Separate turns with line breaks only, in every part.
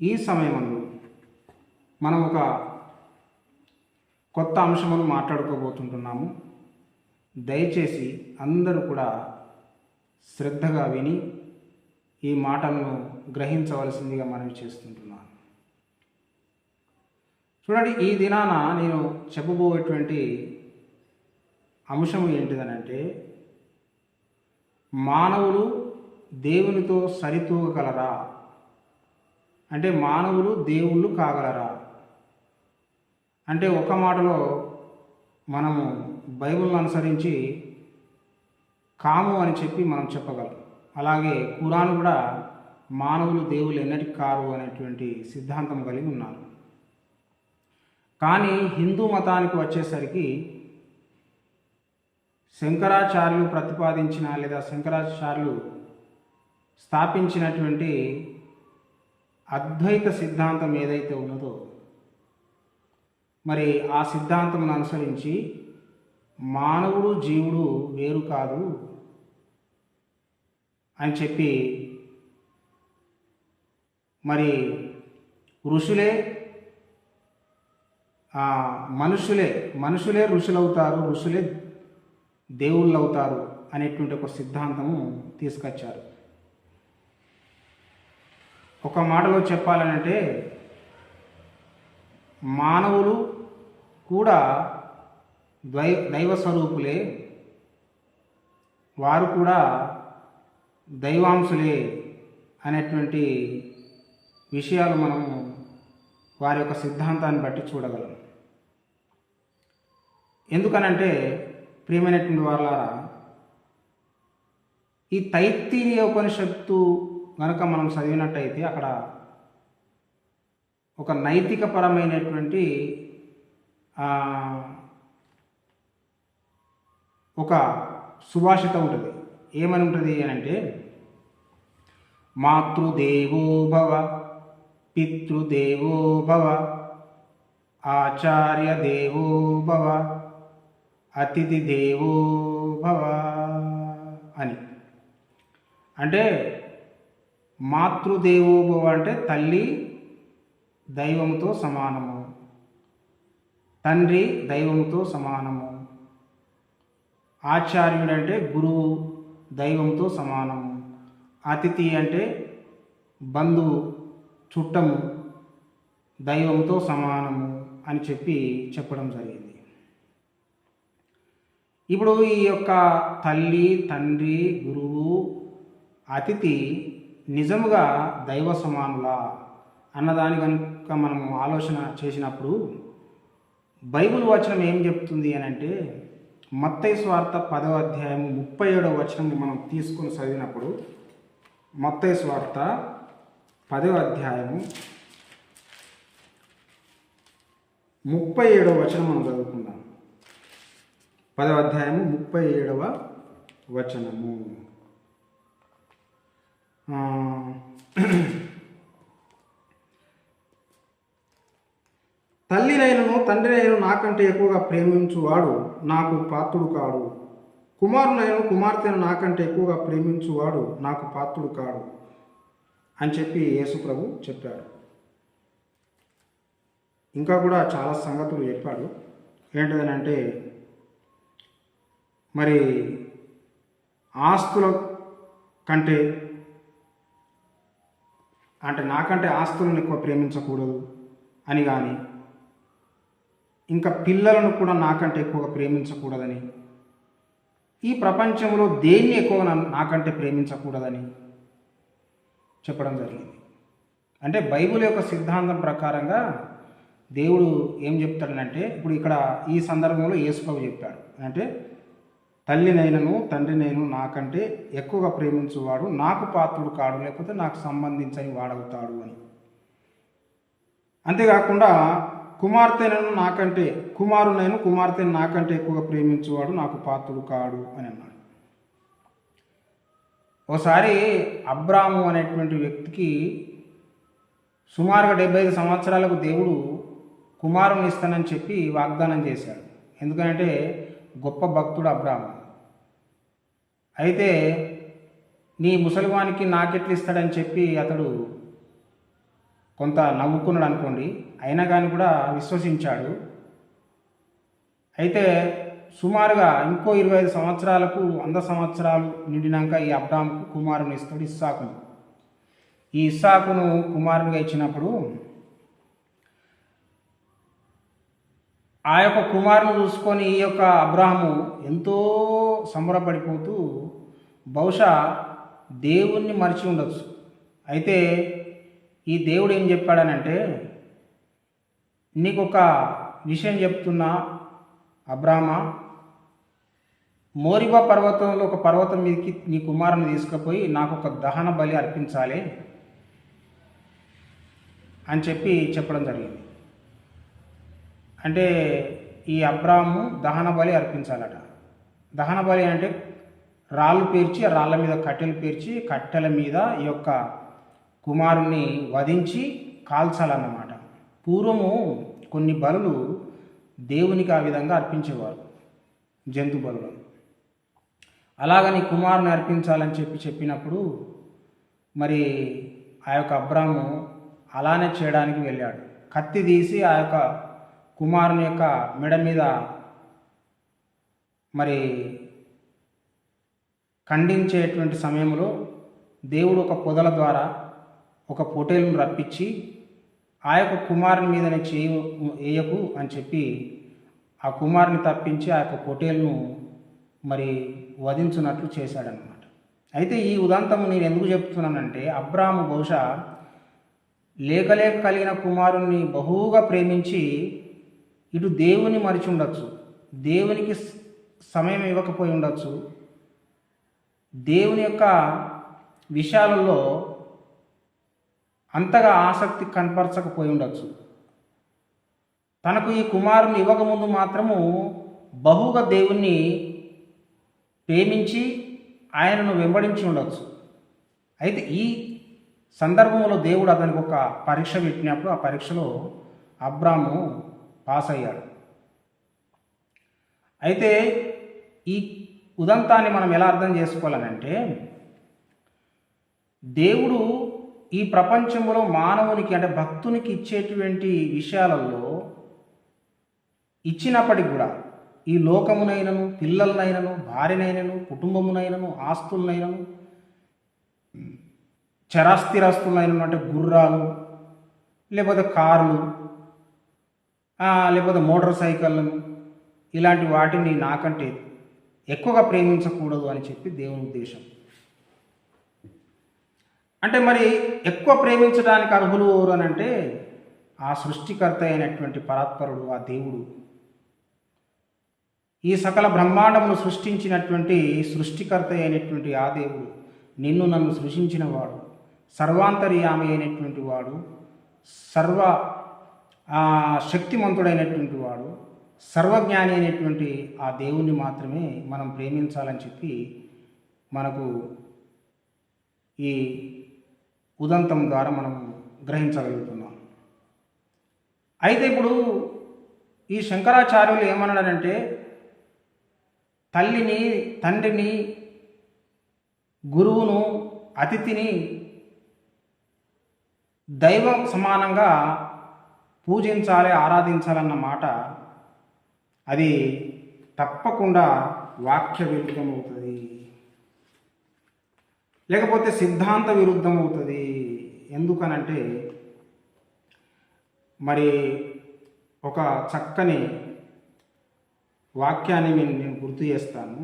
ఈ సమయంలో మనం ఒక కొత్త అంశమును మాట్లాడుకోబోతుంటున్నాము. దయచేసి అందరూ కూడా శ్రద్ధగా విని ఈ మాటలను గ్రహించవలసిందిగా మనవి చేస్తుంటున్నాను. చూడండి ఈ దినాన నేను చెప్పబోయేటువంటి అంశం ఏంటిదనంటే మానవులు దేవునితో సరితూగగలరా? అంటే మానవులు దేవుళ్ళు కాగలరా? అంటే ఒక మాటలో మనము బైబిల్ను అనుసరించి కాము అని చెప్పి మనం చెప్పగలం. అలాగే కురాన్ కూడా మానవులు దేవుళ్ళు ఎన్నటి కారు అనేటువంటి సిద్ధాంతం కలిగి ఉన్నారు. కానీ హిందూ మతానికి వచ్చేసరికి శంకరాచార్యులు ప్రతిపాదించిన లేదా శంకరాచార్యులు స్థాపించినటువంటి అద్వైత సిద్ధాంతం ఏదైతే ఉన్నదో మరి ఆ సిద్ధాంతమును అనుసరించి మానవుడు జీవుడు వేరు కాదు అని చెప్పి మరి ఋషులే ఆ, మనుషులే మనుషులే ఋషులవుతారు ఋషులే దేవుళ్ళు అవుతారు అనేటువంటి ఒక సిద్ధాంతము తీసుకొచ్చారు. ఒక మాటలో చెప్పాలనంటే మానవులు కూడా దై దైవ స్వరూపులే వారు కూడా దైవాంశులే అనేటువంటి విషయాలు మనము వారి యొక్క సిద్ధాంతాన్ని బట్టి చూడగలం. ఎందుకనంటే ప్రియమైనటువంటి వారులారా ఈ తైత్తిరీయ ఉపనిషత్తు కనుక మనం చదివినట్టయితే అక్కడ ఒక నైతికపరమైనటువంటి ఒక సుభాషిత ఉంటుంది. ఏమని ఉంటుంది అని అంటే మాతృదేవో భవ పితృదేవో భవ ఆచార్య దేవో భవ అతిథి దేవో భవ అని. అంటే మాతృదేవోభవ అంటే తల్లి దైవంతో సమానము. తండ్రి దైవంతో సమానము. ఆచార్యుడు అంటే గురువు దైవంతో సమానము. అతిథి అంటే బంధువు చుట్టము దైవంతో సమానము అని చెప్పి చెప్పడం జరిగింది. ఇప్పుడు ఈ యొక్క తల్లి తండ్రి గురువు అతిథి నిజముగా దైవ సమానులా అన్నదాని కనుక మనం ఆలోచన చేసినప్పుడు బైబిల్ వచనం ఏం చెప్తుంది అని అంటే మత్తై స్వార్థ పదవ అధ్యాయం ముప్పై ఏడవ వచనం మనం తీసుకొని చదివినప్పుడు మత్తయి స్వార్థ పదవ అధ్యాయము ముప్పై ఏడవ వచనం మనం చదువుకుందాం. పదవ అధ్యాయము ముప్పై ఏడవ వచనము. తల్లినైనను తండ్రినైనను నాకంటే ఎక్కువగా ప్రేమించువాడు నాకు పాత్రుడు కాడు. కుమారునైనను కుమార్తెను నాకంటే ఎక్కువగా ప్రేమించువాడు నాకు పాత్రుడు కాడు అని చెప్పి యేసు ప్రభు చెప్పాడు. ఇంకా కూడా చాలా సంగతులు చెప్పాడు. ఏంటిదనంటే మరి ఆస్తుల కంటే అంటే నాకంటే ఆస్తులను ఎక్కువ ప్రేమించకూడదు అని కానీ ఇంకా పిల్లలను కూడా నాకంటే ఎక్కువగా ప్రేమించకూడదని ఈ ప్రపంచంలో దేన్ని ఎక్కువ నా- నాకంటే ప్రేమించకూడదని చెప్పడం జరిగింది. అంటే బైబిల్ యొక్క సిద్ధాంతం ప్రకారంగా దేవుడు ఏం చెప్తాడనంటే ఇప్పుడు ఇక్కడ ఈ సందర్భంలో యేసుప్రభు చెప్పాడు. అంటే తల్లినైనను తండ్రినైను నాకంటే ఎక్కువగా ప్రేమించువాడు నాకు పాత్రుడు కాడు లేకపోతే నాకు సంబంధించని వాడవుతాడు అని. అంతేకాకుండా కుమార్తెనను నాకంటే కుమారునైను కుమార్తెను నాకంటే ఎక్కువగా ప్రేమించువాడు నాకు పాత్రుడు కాడు అని అన్నాడు. ఒకసారి అబ్రాము అనేటువంటి వ్యక్తికి సుమారుగా డెబ్బై ఐదు సంవత్సరాలకు దేవుడు కుమారుని ఇస్తానని చెప్పి వాగ్దానం చేశాడు. ఎందుకంటే గొప్ప భక్తుడు అబ్రాహం అయితే నీ ముసలివానికి నాకెట్లు ఇస్తాడని చెప్పి అతడు కొంత నవ్వుకున్నాడు అనుకోండి. అయినా కానీ కూడా విశ్వసించాడు. అయితే సుమారుగా ఇంకో ఇరవై ఐదు సంవత్సరాలకు వంద సంవత్సరాలు నిండినాక ఈ అబ్రామ్కు కుమారుని ఇస్తాడు ఇస్సాకును. ఈ ఇస్సాకును కుమారునిగా ఇచ్చినప్పుడు ఆ యొక్క కుమారుని చూసుకొని ఈ యొక్క అబ్రాహము ఎంతో సంబరపడిపోతూ బహుశా దేవుణ్ణి మరిచి ఉండొచ్చు. అయితే ఈ దేవుడు ఏం చెప్పాడనంటే నీకు ఒక విషయం చెప్తున్నా అబ్రాహ్మ మోరిబా పర్వతంలో ఒక పర్వతం మీదకి నీ కుమారుని తీసుకుపోయి నాకు ఒక దహన బలి అర్పించాలి అని చెప్పి చెప్పడం జరిగింది. అంటే ఈ అబ్రాము దహన బలి అర్పించాలట. దహన బలి అంటే రాళ్ళు పేర్చి ఆ రాళ్ళ మీద కట్టెలు పేర్చి కట్టెల మీద ఈ యొక్క కుమారుణ్ణి వధించి కాల్చాలన్నమాట. పూర్వము కొన్ని బలులు దేవునికి ఆ విధంగా అర్పించేవారు జంతు బలులు. అలాగని కుమారుని అర్పించాలని చెప్పి చెప్పినప్పుడు మరి ఆ యొక్క అబ్రాము అలానే చేయడానికి వెళ్ళాడు. కత్తి తీసి ఆ యొక్క కుమారుని యొక్క మెడ మీద మరి ఖండించేటువంటి సమయంలో దేవుడు ఒక పొదల ద్వారా ఒక పొటేలును రప్పించి ఆ యొక్క కుమారుని మీదనే చేయ వేయకు అని చెప్పి ఆ కుమారుని తప్పించి ఆ యొక్క పొటేలును మరి వధించున్నట్లు చేశాడనమాట అయితే ఈ ఉదంతం నేను ఎందుకు చెప్తున్నానంటే అబ్రాము బహుశా లేకలేక కలిగిన కుమారుణ్ణి బహుగా ప్రేమించి ఇటు దేవుని మరిచి ఉండొచ్చు. దేవునికి సమయం ఇవ్వకపోయి ఉండొచ్చు. దేవుని యొక్క విషయాలలో అంతగా ఆసక్తి కనపరచకపోయి ఉండొచ్చు. తనకు ఈ కుమారుని ఇవ్వకముందు మాత్రము బహుగా దేవుణ్ణి ప్రేమించి ఆయనను వెంబడించి ఉండొచ్చు. అయితే ఈ సందర్భంలో దేవుడు అతనికి ఒక పరీక్ష పెట్టినప్పుడు ఆ పరీక్షలో అబ్రాము పాస్ అయ్యాడు అయితే ఈ ఉదంతాన్ని మనం ఎలా అర్థం చేసుకోవాలనంటే దేవుడు ఈ ప్రపంచంలో మానవునికి అంటే భక్తునికి ఇచ్చేటువంటి విషయాలలో ఇచ్చినప్పటికి కూడా ఈ లోకమునైనను పిల్లలనైనను భార్యనైనను కుటుంబమునైనను ఆస్తులనైనను చరాస్థిరాస్తులైనను అంటే గుర్రాలు లేకపోతే కార్లు లేకపోతే మోటార్ సైకిళ్ళను ఇలాంటి వాటిని నాకంటే ఎక్కువగా ప్రేమించకూడదు అని చెప్పి దేవుని ఉద్దేశం. అంటే మరి ఎక్కువ ప్రేమించడానికి అర్హులు ఎవరు అని అంటే ఆ సృష్టికర్త అయినటువంటి పరాత్పరుడు ఆ దేవుడు. ఈ సకల బ్రహ్మాండమును సృష్టించినటువంటి సృష్టికర్త అయినటువంటి ఆ దేవుడు నిన్ను నన్ను సృష్టించిన వాడు సర్వాంతర్యామి అయినటువంటి వాడు సర్వ శక్తిమంతుడైనటువంటి వాడు సర్వజ్ఞాని అయినటువంటి ఆ దేవుణ్ణి మాత్రమే మనం ప్రేమించాలని చెప్పి మనకు ఈ ఉదంతం ద్వారా మనం గ్రహించగలుగుతున్నాం. అయితే ఇప్పుడు ఈ శంకరాచార్యులు ఏమన్నాడంటే తల్లిని తండ్రిని గురువును అతిథిని దైవం సమానంగా పూజించాలి ఆరాధించాలన్న మాట అది తప్పకుండా వాక్య విరుద్ధం అవుతుంది లేకపోతే సిద్ధాంత విరుద్ధం అవుతుంది ఎందుకనంటే మరి ఒక చక్కని వాక్యాన్ని నేను నేను గుర్తు చేస్తాను.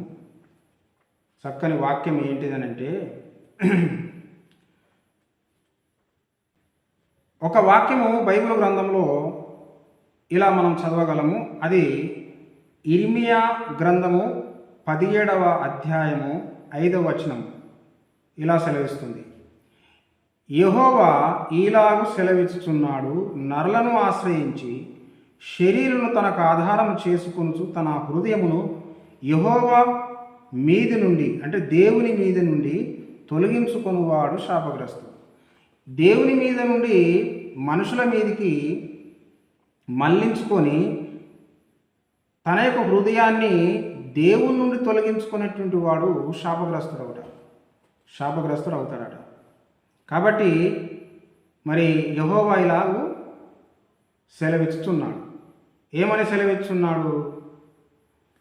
చక్కని వాక్యం ఏంటిదనంటే ఒక వాక్యము బైబిల్ గ్రంథంలో ఇలా మనం చదవగలము. అది ఇర్మియా గ్రంథము పదిహేడవ అధ్యాయము ఐదవ వచనం. ఇలా సెలవిస్తుంది. యహోవా ఈలాగు సెలవిస్తున్నాడు నరలను ఆశ్రయించి శరీరును తనకు ఆధారం చేసుకొనుచు తన హృదయమును యహోవా మీది నుండి అంటే దేవుని మీది నుండి తొలగించుకొనువాడు శాపగ్రస్తుడు దేవుని మీద నుండి మనుషుల మీదికి మళ్ళించుకొని తన యొక్క హృదయాన్ని దేవుని నుండి తొలగించుకునేటువంటి వాడు శాపగ్రస్తుడు అవుతాడు శాపగ్రస్తుడు అవుతాడట కాబట్టి మరి యహోవా ఇలా సెలవిస్తున్నాడు ఏమని సెలవిస్తున్నాడు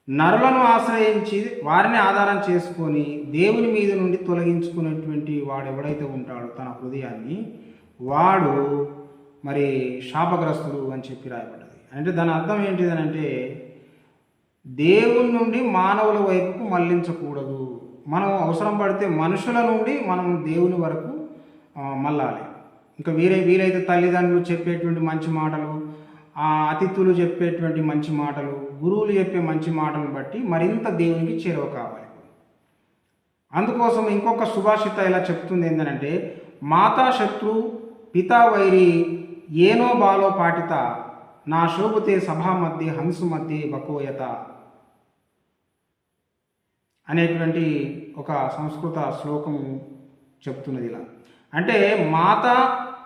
నరులను ఆశ్రయించి వారిని ఆధారం చేసుకొని దేవుని మీద నుండి తొలగించుకునేటువంటి వాడు ఎవడైతే ఉంటాడో తన హృదయాన్ని వాడు మరి శాపగ్రస్తుడు అని చెప్పి రాయబడ్డది. అంటే దాని అర్థం ఏంటిది అంటే దేవుని నుండి మానవుల వైపుకు మళ్ళించకూడదు మనం అవసరం పడితే మనుషుల నుండి మనం దేవుని వరకు మళ్ళాలి. ఇంకా వీరే వీలైతే తల్లిదండ్రులు చెప్పేటువంటి మంచి మాటలు ఆ అతిథులు చెప్పేటువంటి మంచి మాటలు గురువులు చెప్పే మంచి మాటలను బట్టి మరింత దేవునికి చేరువ కావాలి. అందుకోసం ఇంకొక సుభాషిత ఇలా చెప్తుంది ఏంటంటే మాతా శత్రు పితా వైరి ఏనో బాలో పాటిత నా శోభతే సభా మధ్య హంసు మధ్య బకోయత అనేటువంటి ఒక సంస్కృత శ్లోకం చెప్తున్నది ఇలా. అంటే మాత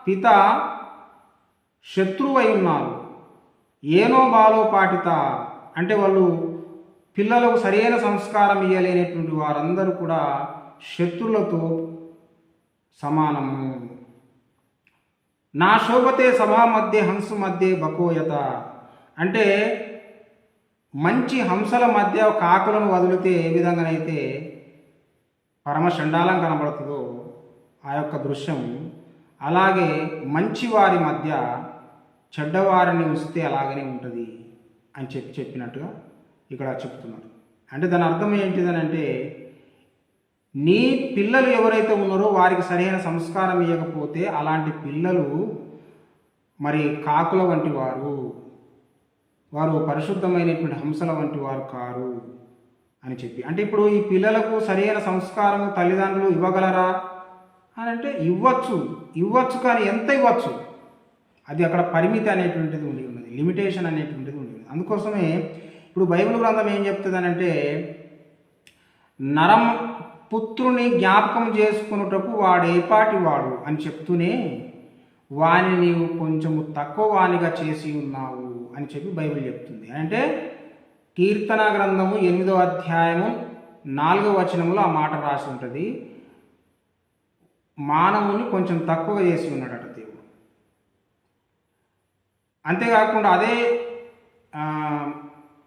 పిత శత్రువై ఉన్నారు ఏనో బాలో పాటిత అంటే వాళ్ళు పిల్లలకు సరైన సంస్కారం ఇవ్వలేనటువంటి వారందరూ కూడా శత్రులతో సమానము. నా శోభతే సభా మధ్య హంసు మధ్య బకోయత. అంటే మంచి హంసల మధ్య కాకులను వదిలితే ఏ విధంగానైతే పరమచండాలం కనబడుతుందో ఆ యొక్క దృశ్యం అలాగే మంచి వారి మధ్య చెడ్డవారిని ఉంచితే అలాగనే ఉంటుంది. అని చెప్పి చెప్పినట్టుగా ఇక్కడ చెప్తున్నారు అంటే దాని అర్థం ఏంటిదని అంటే నీ పిల్లలు ఎవరైతే ఉన్నారో వారికి సరైన సంస్కారం ఇవ్వకపోతే అలాంటి పిల్లలు మరి కాకుల వంటి వారు వారు పరిశుద్ధమైనటువంటి హంసల వంటి వారు కారు అని చెప్పి. అంటే ఇప్పుడు ఈ పిల్లలకు సరైన సంస్కారం తల్లిదండ్రులు ఇవ్వగలరా? అని అంటే ఇవ్వచ్చు ఇవ్వచ్చు కానీ ఎంత ఇవ్వచ్చు? అది అక్కడ పరిమితి అనేటువంటిది ఉండి ఉన్నది లిమిటేషన్ అనేటువంటిది అందుకోసమే ఇప్పుడు బైబిల్ గ్రంథం ఏం చెప్తుంది అంటే నరం పుత్రుని జ్ఞాపకం చేసుకున్నటకు వాడు ఏపాటి వాడు అని చెప్తూనే వాని నీవు కొంచెము తక్కువ వానిగా చేసి ఉన్నావు అని చెప్పి బైబిల్ చెప్తుంది. అంటే కీర్తన గ్రంథము ఎనిమిదో అధ్యాయము నాలుగో వచనంలో ఆ మాట రాసి ఉంటుంది. మానవుని కొంచెం తక్కువ చేసి ఉన్నాడట దేవుడు. అంతేకాకుండా అదే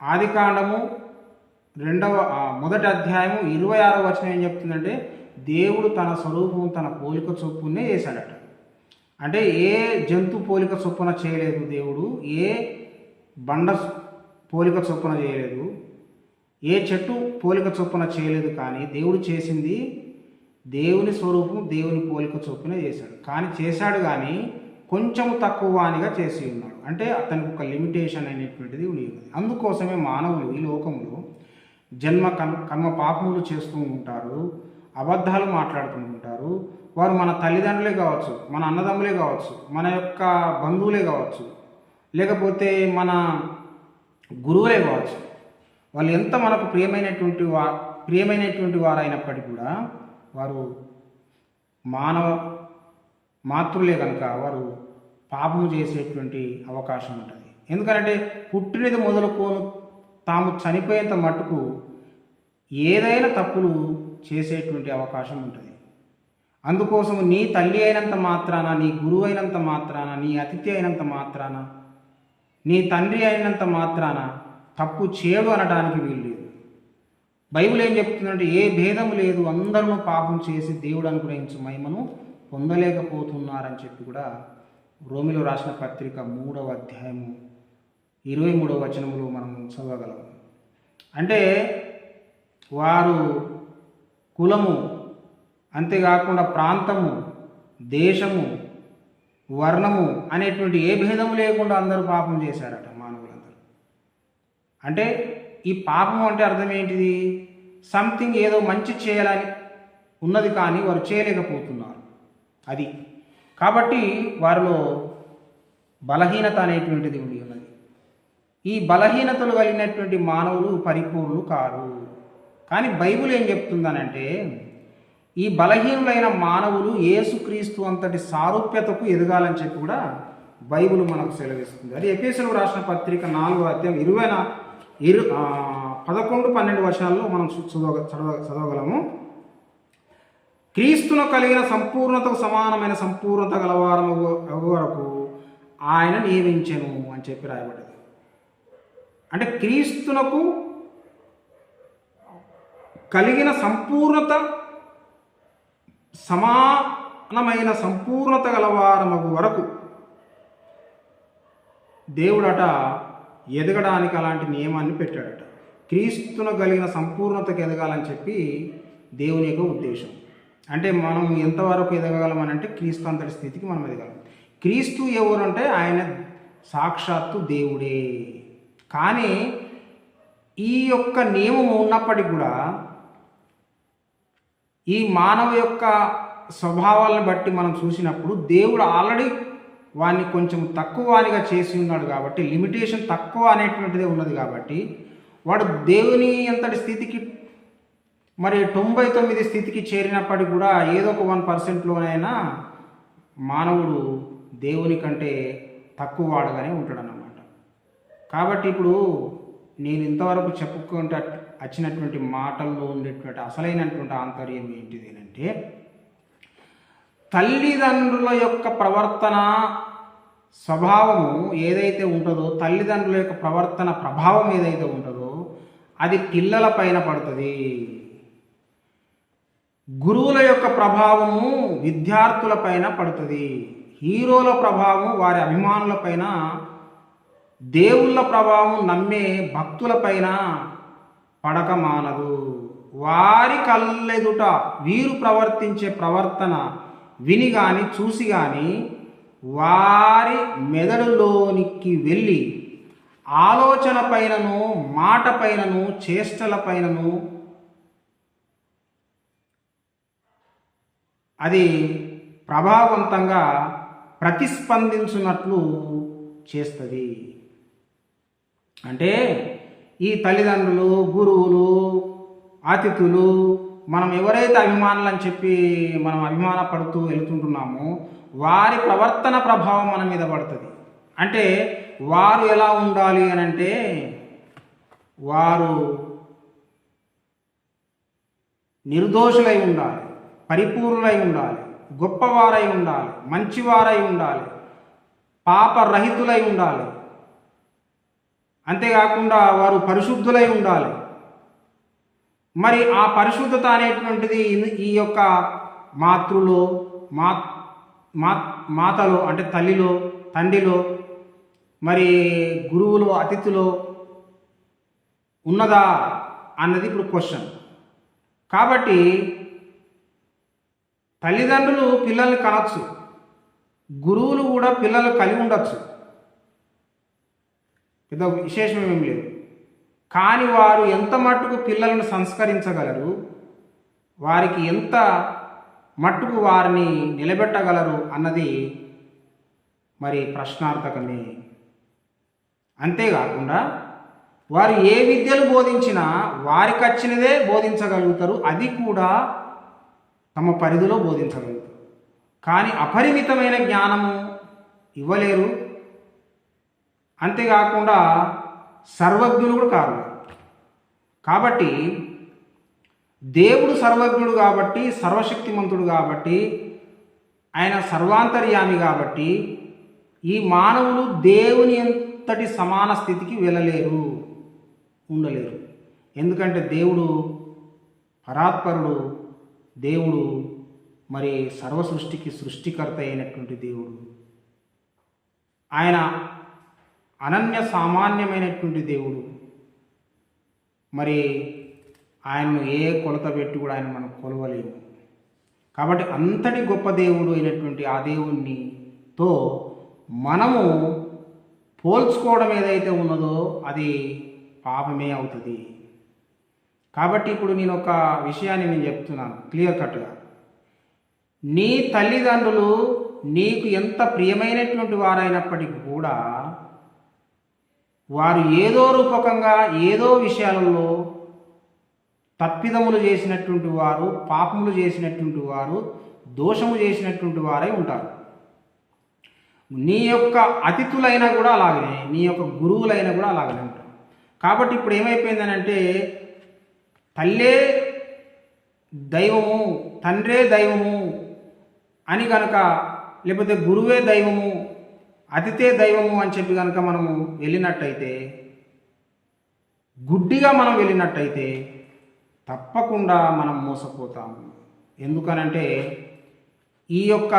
ఆదికాండము రెండవ మొదటి అధ్యాయము ఇరవై ఆరో వచనం ఏం చెప్తుందంటే దేవుడు తన స్వరూపం తన పోలిక చొప్పునే చేశాడట. అంటే ఏ జంతు పోలిక చొప్పున చేయలేదు దేవుడు ఏ బండ పోలిక చొప్పున చేయలేదు ఏ చెట్టు పోలిక చొప్పున చేయలేదు కానీ దేవుడు చేసింది దేవుని స్వరూపం దేవుని పోలిక చొప్పున చేశాడు. కానీ చేశాడు కానీ కొంచెం తక్కువ వానిగా చేసి ఉన్నాడు. అంటే అతనికి ఒక లిమిటేషన్ అనేటువంటిది ఉండేది. అందుకోసమే మానవులు ఈ లోకంలో జన్మ కర్మ కర్మ పాపములు చేస్తూ ఉంటారు అబద్ధాలు మాట్లాడుతూ ఉంటారు. వారు మన తల్లిదండ్రులే కావచ్చు మన అన్నదమ్ములే కావచ్చు మన యొక్క బంధువులే కావచ్చు లేకపోతే మన గురువులే కావచ్చు. వాళ్ళు ఎంత మనకు ప్రియమైనటువంటి వా ప్రియమైనటువంటి వారైనప్పటికీ కూడా వారు మానవ మాతృలే కనుక వారు పాపము చేసేటువంటి అవకాశం ఉంటుంది. ఎందుకంటే పుట్టినది మొదలుకోను తాము చనిపోయేంత మట్టుకు ఏదైనా తప్పులు చేసేటువంటి అవకాశం ఉంటుంది. అందుకోసం నీ తల్లి అయినంత మాత్రాన నీ గురువు అయినంత మాత్రాన నీ అతిథి అయినంత మాత్రాన నీ తండ్రి అయినంత మాత్రాన తప్పు చేయడు అనడానికి వీలు లేదు. బైబిల్ ఏం చెప్తుందంటే ఏ భేదం లేదు అందరూ పాపం చేసి దేవుడు అనుగ్రహించు మహిమను పొందలేకపోతున్నారని చెప్పి కూడా రోమిలో రాసిన పత్రిక మూడవ అధ్యాయము ఇరవై మూడవ వచనంలో మనం చదవగలం. అంటే వారు కులము అంతేకాకుండా ప్రాంతము దేశము వర్ణము అనేటువంటి ఏ భేదము లేకుండా అందరూ పాపం చేశారట మానవులందరూ. అంటే ఈ పాపం అంటే అర్థం ఏంటిది? సంథింగ్ ఏదో మంచి చేయాలని ఉన్నది కానీ వారు చేయలేకపోతున్నారు. అది. కాబట్టి వారిలో బలహీనత అనేటువంటిది ఉండి ఉన్నది. ఈ బలహీనతలు కలిగినటువంటి మానవులు పరిపూర్ణులు కారు. కానీ బైబిల్ ఏం చెప్తుందనంటే ఈ బలహీనులైన మానవులు ఏసుక్రీస్తు అంతటి సారూప్యతకు ఎదగాలని చెప్పి కూడా బైబుల్ మనకు సెలవిస్తుంది. అది ఎఫేసులకు రాసిన పత్రిక నాలుగో అధ్యాయం ఇరవై ఇరు పదకొండు పన్నెండు వర్షాల్లో మనం చదవ చదవ చదవగలము. క్రీస్తును కలిగిన సంపూర్ణతకు సమానమైన సంపూర్ణత గలవారము వరకు ఆయన నియమించను అని చెప్పి రాయబడ్డది అంటే క్రీస్తునకు కలిగిన సంపూర్ణత సమానమైన సంపూర్ణత గలవారమగు వరకు దేవుడట ఎదగడానికి అలాంటి నియమాన్ని పెట్టాడట. క్రీస్తును కలిగిన సంపూర్ణతకు ఎదగాలని చెప్పి దేవుని యొక్క ఉద్దేశం. అంటే మనం ఎంతవరకు ఎదగగలం అంటే క్రీస్తు అంతటి స్థితికి మనం ఎదగలం క్రీస్తు ఎవరు అంటే ఆయన సాక్షాత్తు దేవుడే. కానీ ఈ యొక్క నియమం ఉన్నప్పటికీ కూడా ఈ మానవ యొక్క స్వభావాలను బట్టి మనం చూసినప్పుడు దేవుడు ఆల్రెడీ వాడిని కొంచెం తక్కువనిగా చేసి ఉన్నాడు కాబట్టి లిమిటేషన్ తక్కువ అనేటువంటిదే ఉన్నది కాబట్టి వాడు దేవుని అంతటి స్థితికి మరి తొంభై తొమ్మిది స్థితికి చేరినప్పటికీ కూడా ఏదో ఒక వన్ పర్సెంట్లోనైనా మానవుడు దేవుని కంటే తక్కువ వాడగానే ఉంటాడన్నమాట. కాబట్టి ఇప్పుడు నేను ఇంతవరకు చెప్పుకుంటే వచ్చినటువంటి మాటల్లో ఉండేటువంటి అసలైనటువంటి ఆంతర్యం ఏంటిది అంటే తల్లిదండ్రుల యొక్క ప్రవర్తన స్వభావము ఏదైతే ఉంటుందో తల్లిదండ్రుల యొక్క ప్రవర్తన ప్రభావం ఏదైతే ఉంటుందో అది పిల్లల పైన పడుతుంది. గురువుల యొక్క ప్రభావము విద్యార్థులపైన పడుతుంది. హీరోల ప్రభావం వారి అభిమానులపైన దేవుళ్ళ ప్రభావం నమ్మే భక్తులపైన పడక మానదు. వారి కళ్ళెదుట వీరు ప్రవర్తించే ప్రవర్తన విని కానీ చూసి కానీ వారి మెదడులోనికి వెళ్ళి ఆలోచన పైనను మాట పైనను చేష్టల పైనను అది ప్రభావవంతంగా ప్రతిస్పందించున్నట్లు చేస్తుంది. అంటే ఈ తల్లిదండ్రులు గురువులు అతిథులు మనం ఎవరైతే అభిమానులు అని చెప్పి మనం అభిమాన పడుతూ వెళ్తుంటున్నామో వారి ప్రవర్తన ప్రభావం మన మీద పడుతుంది. అంటే వారు ఎలా ఉండాలి అని అంటే వారు నిర్దోషులై ఉండాలి. పరిపూర్ణులై ఉండాలి గొప్పవారై ఉండాలి మంచివారై ఉండాలి పాపరహితులై ఉండాలి. అంతేకాకుండా వారు పరిశుద్ధులై ఉండాలి. మరి ఆ పరిశుద్ధత అనేటువంటిది ఈ యొక్క మాతృలో మా మా మాతలో అంటే తల్లిలో తండ్రిలో మరి గురువులో అతిథిలో ఉన్నదా అన్నది ఇప్పుడు క్వశ్చన్ కాబట్టి తల్లిదండ్రులు పిల్లల్ని కనొచ్చు. గురువులు కూడా పిల్లలు కలిగి ఉండొచ్చు. పెద్ద విశేషం ఏం లేదు. కానీ వారు ఎంత మట్టుకు పిల్లలను సంస్కరించగలరు? వారికి ఎంత మట్టుకు వారిని నిలబెట్టగలరు అన్నది మరి ప్రశ్నార్థకమే. అంతేకాకుండా వారు ఏ విద్యలు బోధించినా వారికి వచ్చినదే బోధించగలుగుతారు. అది కూడా తమ పరిధిలో బోధించగలరు కానీ అపరిమితమైన జ్ఞానము ఇవ్వలేరు. అంతేకాకుండా సర్వజ్ఞులు కూడా కాదు కాబట్టి దేవుడు సర్వజ్ఞుడు కాబట్టి సర్వశక్తిమంతుడు కాబట్టి ఆయన సర్వాంతర్యామి కాబట్టి ఈ మానవులు దేవుని ఎంతటి సమాన స్థితికి వెళ్ళలేరు ఉండలేరు. ఎందుకంటే దేవుడు పరాత్పరుడు దేవుడు మరి సర్వ సృష్టికి సృష్టికర్త అయినటువంటి దేవుడు. ఆయన అనన్య సామాన్యమైనటువంటి దేవుడు. మరి ఆయన్ను ఏ కొలత పెట్టి కూడా ఆయన మనం కొలవలేము. కాబట్టి అంతటి గొప్ప దేవుడు అయినటువంటి ఆ దేవుణ్ణితో మనము పోల్చుకోవడం ఏదైతే ఉన్నదో అది పాపమే అవుతుంది. కాబట్టి ఇప్పుడు నేను ఒక విషయాన్ని నేను చెప్తున్నాను క్లియర్ కట్గా నీ తల్లిదండ్రులు నీకు ఎంత ప్రియమైనటువంటి వారైనప్పటికీ కూడా వారు ఏదో రూపకంగా ఏదో విషయాలలో తప్పిదములు చేసినటువంటి వారు పాపములు చేసినటువంటి వారు దోషము చేసినటువంటి వారై ఉంటారు. నీ యొక్క అతిథులైనా కూడా అలాగనే నీ యొక్క గురువులైనా కూడా అలాగనే ఉంటారు. కాబట్టి ఇప్పుడు ఏమైపోయిందనంటే తల్లే దైవము తండ్రే దైవము అని కనుక లేకపోతే గురువే దైవము అతితే దైవము అని చెప్పి కనుక మనము వెళ్ళినట్టయితే గుడ్డిగా మనం వెళ్ళినట్టయితే తప్పకుండా మనం మోసపోతాము ఎందుకనంటే ఈ యొక్క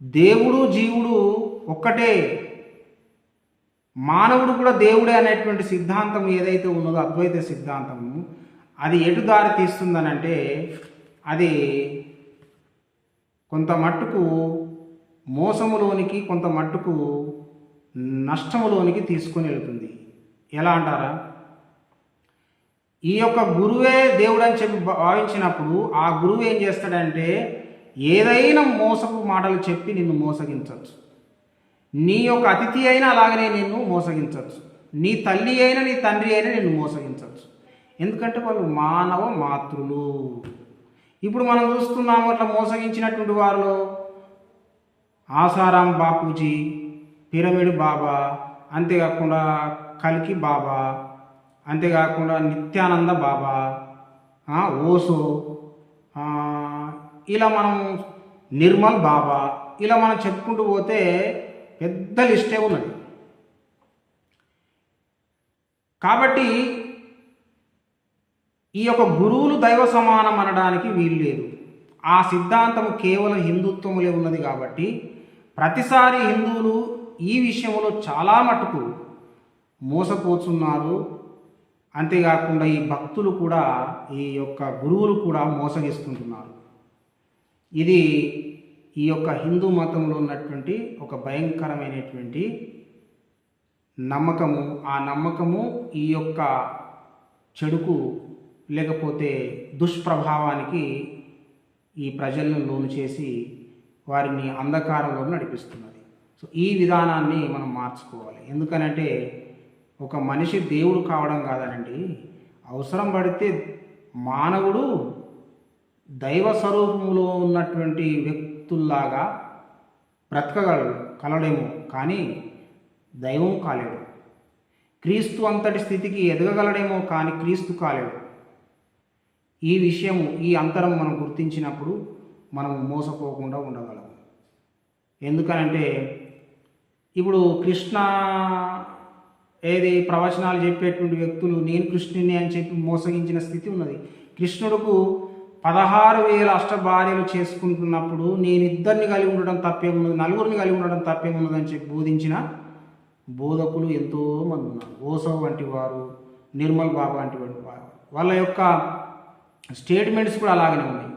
దేవుడు జీవుడు ఒక్కటే మానవుడు కూడా దేవుడే అనేటువంటి సిద్ధాంతం ఏదైతే ఉన్నదో అద్వైత సిద్ధాంతము అది ఎటు దారి తీస్తుందనంటే అది కొంత మట్టుకు మోసములోనికి కొంత మట్టుకు నష్టములోనికి తీసుకొని వెళ్తుంది. ఎలా అంటారా? ఈ యొక్క గురువే దేవుడు అని చెప్పి భావించినప్పుడు ఆ గురువు ఏం చేస్తాడంటే ఏదైనా మోసపు మాటలు చెప్పి నిన్ను మోసగించవచ్చు. నీ యొక్క అతిథి అయినా అలాగనే నిన్ను మోసగించవచ్చు. నీ తల్లి అయినా నీ తండ్రి అయినా నిన్ను మోసగించవచ్చు. ఎందుకంటే వాళ్ళు మానవ మాతృలు. ఇప్పుడు మనం చూస్తున్నాము అట్లా మోసగించినటువంటి వారిలో ఆసారాం బాపూజీ పిరమిడ్ బాబా అంతేకాకుండా కల్కి బాబా అంతేకాకుండా నిత్యానంద బాబా ఓసో ఇలా మనం నిర్మల్ బాబా ఇలా మనం చెప్పుకుంటూ పోతే పెద్ద లిస్టే ఉన్నది. కాబట్టి ఈ యొక్క గురువులు దైవ సమానం అనడానికి వీలు లేదు. ఆ సిద్ధాంతము కేవలం హిందుత్వములే ఉన్నది కాబట్టి ప్రతిసారి హిందువులు ఈ విషయంలో చాలా మటుకు మోసపోతున్నారు. అంతేకాకుండా ఈ భక్తులు కూడా ఈ యొక్క గురువులు కూడా మోసగిస్తుంటున్నారు. ఇది ఈ యొక్క హిందూ మతంలో ఉన్నటువంటి ఒక భయంకరమైనటువంటి నమ్మకము ఆ నమ్మకము ఈ యొక్క చెడుకు లేకపోతే దుష్ప్రభావానికి ఈ ప్రజలను లోను చేసి వారిని అంధకారంలో నడిపిస్తున్నది. సో ఈ విధానాన్ని మనం మార్చుకోవాలి. ఎందుకనంటే ఒక మనిషి దేవుడు కావడం కాదనండి. అవసరం పడితే మానవుడు దైవ స్వరూపంలో ఉన్నటువంటి వ్యక్తుల్లాగా బ్రతకగలడు కలడేమో కానీ దైవం కాలేడు. క్రీస్తు అంతటి స్థితికి ఎదగగలడేమో కానీ క్రీస్తు కాలేడు. ఈ విషయం ఈ అంతరం మనం గుర్తించినప్పుడు మనం మోసపోకుండా ఉండగలము. ఎందుకనంటే ఇప్పుడు కృష్ణ ఏది ప్రవచనాలు చెప్పేటువంటి వ్యక్తులు నేను కృష్ణుని అని చెప్పి మోసగించిన స్థితి ఉన్నది. కృష్ణుడుకు పదహారు వేల అష్టభార్యలు చేసుకుంటున్నప్పుడు నేను ఇద్దరిని కలిగి ఉండడం తప్పేమున్నది? నలుగురిని కలిగి ఉండడం తప్పేమున్నదని చెప్పి బోధించిన బోధకులు ఎంతో మంది ఉన్నారు. ఓసవ్ వంటి వారు నిర్మల్ బాబా వంటి వారు. వాళ్ళ యొక్క స్టేట్మెంట్స్ కూడా అలాగనే ఉన్నాయి.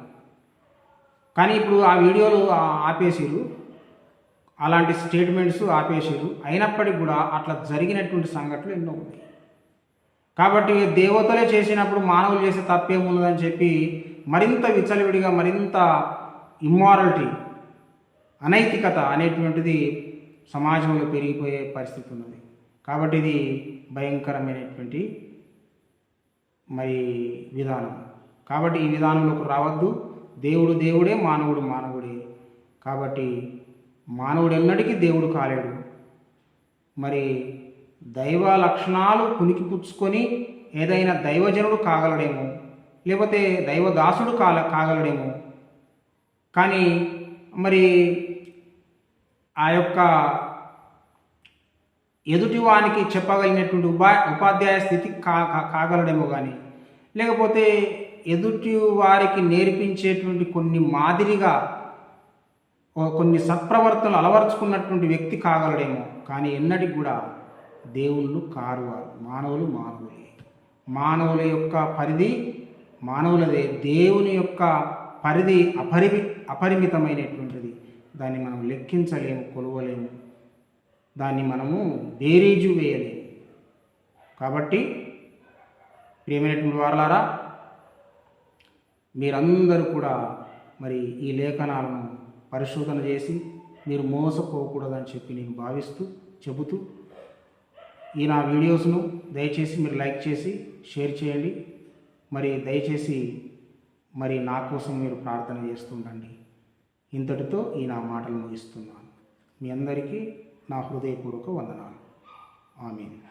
కానీ ఇప్పుడు ఆ వీడియోలు ఆ- ఆపేసిరు. అలాంటి స్టేట్మెంట్స్ ఆపేసారు. అయినప్పటికీ కూడా అట్లా జరిగినటువంటి సంఘటనలు ఎన్నో ఉన్నాయి. కాబట్టి దేవతలే చేసినప్పుడు మానవులు చేసే తప్పేమున్నదని చెప్పి మరింత విచలవిడిగా మరింత ఇమ్మారలిటీ అనైతికత అనేటువంటిది సమాజంలో పెరిగిపోయే పరిస్థితి ఉన్నది. కాబట్టి ఇది భయంకరమైనటువంటి మరి విధానం. కాబట్టి ఈ విధానంలోకి రావద్దు. దేవుడు దేవుడే మానవుడు మానవుడే. కాబట్టి మానవుడు ఎన్నటికీ దేవుడు కాలేడు. మరి దైవ లక్షణాలు పుణికిపుచ్చుకొని ఏదైనా దైవజనుడు కాగలడేమో లేకపోతే దైవదాసుడు కాల కాగలడేమో. కానీ మరి ఆ యొక్క ఎదుటివానికి చెప్పగలిగినటువంటి ఉపా ఉపాధ్యాయ స్థితి కా కా- కాగలడేమో కానీ లేకపోతే ఎదుటి వారికి నేర్పించేటువంటి కొన్ని మాదిరిగా కొన్ని సత్ప్రవర్తనలు అలవర్చుకున్నటువంటి వ్యక్తి కాగలడేమో. కానీ ఎన్నటికి కూడా దేవుళ్ళు కారు వారు మానవులు మానవులే. మానవుల యొక్క పరిధి మానవులదే దేవుని యొక్క పరిధి అపరిమి అపరిమితమైనటువంటిది. దాన్ని మనం లెక్కించలేము కొలవలేము. దాన్ని మనము బేరీజు వేయలేము. కాబట్టి ప్రియమైనటువంటి వారలారా మీరందరూ కూడా మరి ఈ లేఖనాలను పరిశోధన చేసి మీరు మోసపోకూడదని చెప్పి నేను భావిస్తూ చెబుతూ ఈ నా వీడియోస్ను దయచేసి మీరు లైక్ చేసి షేర్ చేయండి. మరి దయచేసి మరి నా కోసం మీరు ప్రార్థన చేస్తుండండి. ఇంతటితో ఈ నా మాటలు ముగిస్తున్నాను. మీ అందరికీ నా హృదయపూర్వక వందనాలు. ఆమెను.